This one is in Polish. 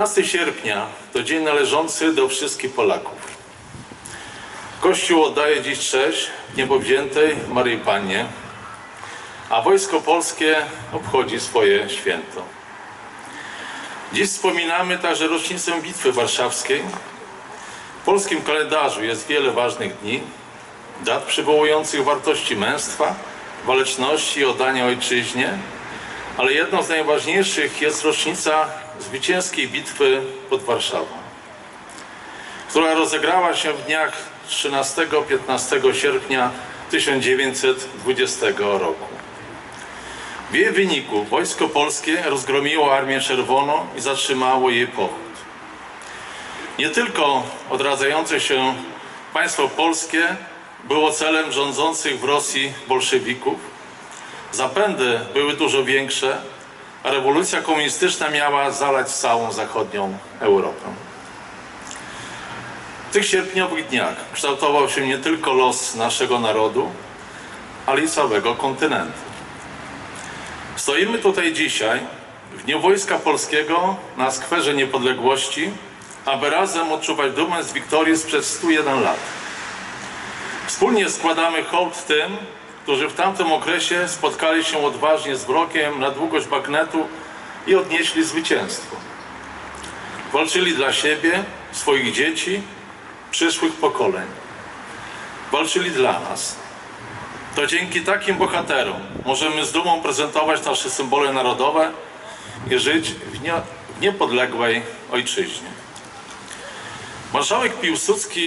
15 sierpnia to dzień należący do wszystkich Polaków. Kościół oddaje dziś cześć niebowziętej Maryi Pannie, a Wojsko Polskie obchodzi swoje święto. Dziś wspominamy także rocznicę Bitwy Warszawskiej. W polskim kalendarzu jest wiele ważnych dni, dat przywołujących wartości męstwa, waleczności i oddania ojczyźnie, ale jedną z najważniejszych jest rocznica zwycięskiej bitwy pod Warszawą, która rozegrała się w dniach 13-15 sierpnia 1920 roku. W jej wyniku Wojsko Polskie rozgromiło Armię Czerwoną i zatrzymało jej pochód. Nie tylko odradzające się państwo polskie było celem rządzących w Rosji bolszewików, Zapędy były dużo większe, a rewolucja komunistyczna miała zalać całą zachodnią Europę. W tych sierpniowych dniach kształtował się nie tylko los naszego narodu, ale i całego kontynentu. Stoimy tutaj dzisiaj, w Dniu Wojska Polskiego, na skwerze niepodległości, aby razem odczuwać dumę z wiktorii sprzed 101 lat. Wspólnie składamy hołd tym, którzy w tamtym okresie spotkali się odważnie z wrogiem na długość bagnetu i odnieśli zwycięstwo. Walczyli dla siebie, swoich dzieci, przyszłych pokoleń. Walczyli dla nas. To dzięki takim bohaterom możemy z dumą prezentować nasze symbole narodowe i żyć w, nie, w niepodległej ojczyźnie. Marszałek Piłsudski